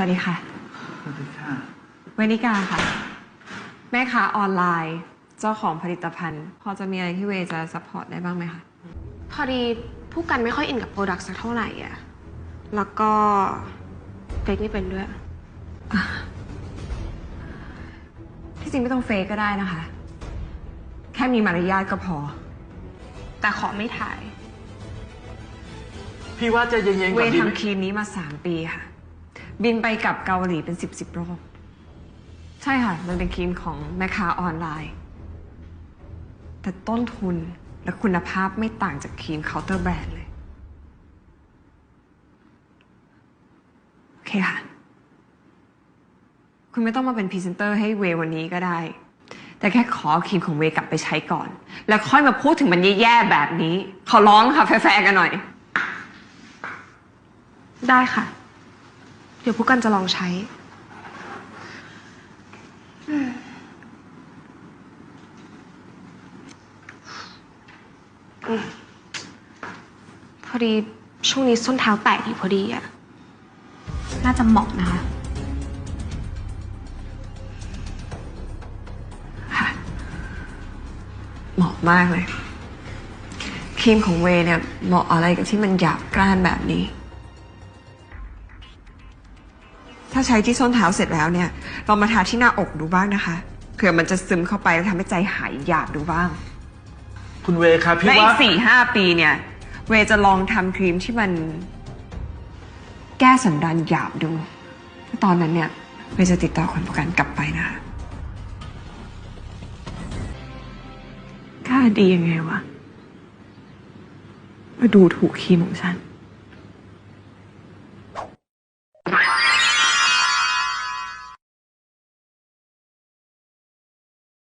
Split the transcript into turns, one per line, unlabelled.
วัสดีค่ะ
สวัสดีค่ะ
เวนิกาค่ะ แม่ค้าออนไลน์ เจ้าของผลิตภัณฑ์ พอจะมีอะไรที่เวจะซัพพอร์ตได้บ้างไหมคะ
พอดีผู้กันไม่ค่อยอินกับโปรดักต์สักเท่าไหร่อะแล้วก็เฟกไม่เป็นด้วย
ที่จริงไม่ต้องเฟกก็ได้นะคะ แค่มีมารยาทก็พอ
แต่ขอไม่ถ่าย
พี่ว่าใจะเย็นๆ
เว
ก่อนดีไหม
ทำครีมนี้มาสามปีค่ะ บินไปกับเกาหลีเป็นสิบสิบรอบ ใช่ค่ะ มันเป็นครีมของแม่ค้าออนไลน์ แต่ต้นทุนและคุณภาพไม่ต่างจากครีมเคาน์เตอร์แบรนด์เลย โอเคค่ะ คุณไม่ต้องมาเป็นพรีเซนเตอร์ให้เววันนี้ก็ได้ แต่แค่ขอครีมของเวกลับไปใช้ก่อน แล้วค่อยมาพูดถึงมันแย่ๆแบบนี้ ขอร้องค่ะแฟร์ๆกันหน่อย
ได้ค่ะ เดี๋ยวผู้กันจะลองใช้ พอดีช่วงนี้ส้นเท้าแตกอยู่พอดีอะน่าจะเหมาะนะคะ
ค่ะ เหมาะมากเลย ครีมของเวย์เนี่ย เหมาะอะไรกับที่มันหยาบกร้านแบบนี้ ถ้าใช้ที่ส้นเท้าเสร็จแล้วเนี่ยลองมาทาที่หน้าอกดูบ้างนะคะเผื่อมันจะซึมเข้าไปแล้วทำให้ใจหายหยาบดูบ้าง
คุณเวครับพี่
และอี
ว่า
กสี่ห้าปีเนี่ย เวย์จะลองทำครีมที่มัน แก้สันดานหยาบดูถ้าตอนนั้นเนี่ย เวย์จะติดต่อคนประกันกลับไปนะคะ
กล้าดียังไงวะ มาดูถูกครีมของฉัน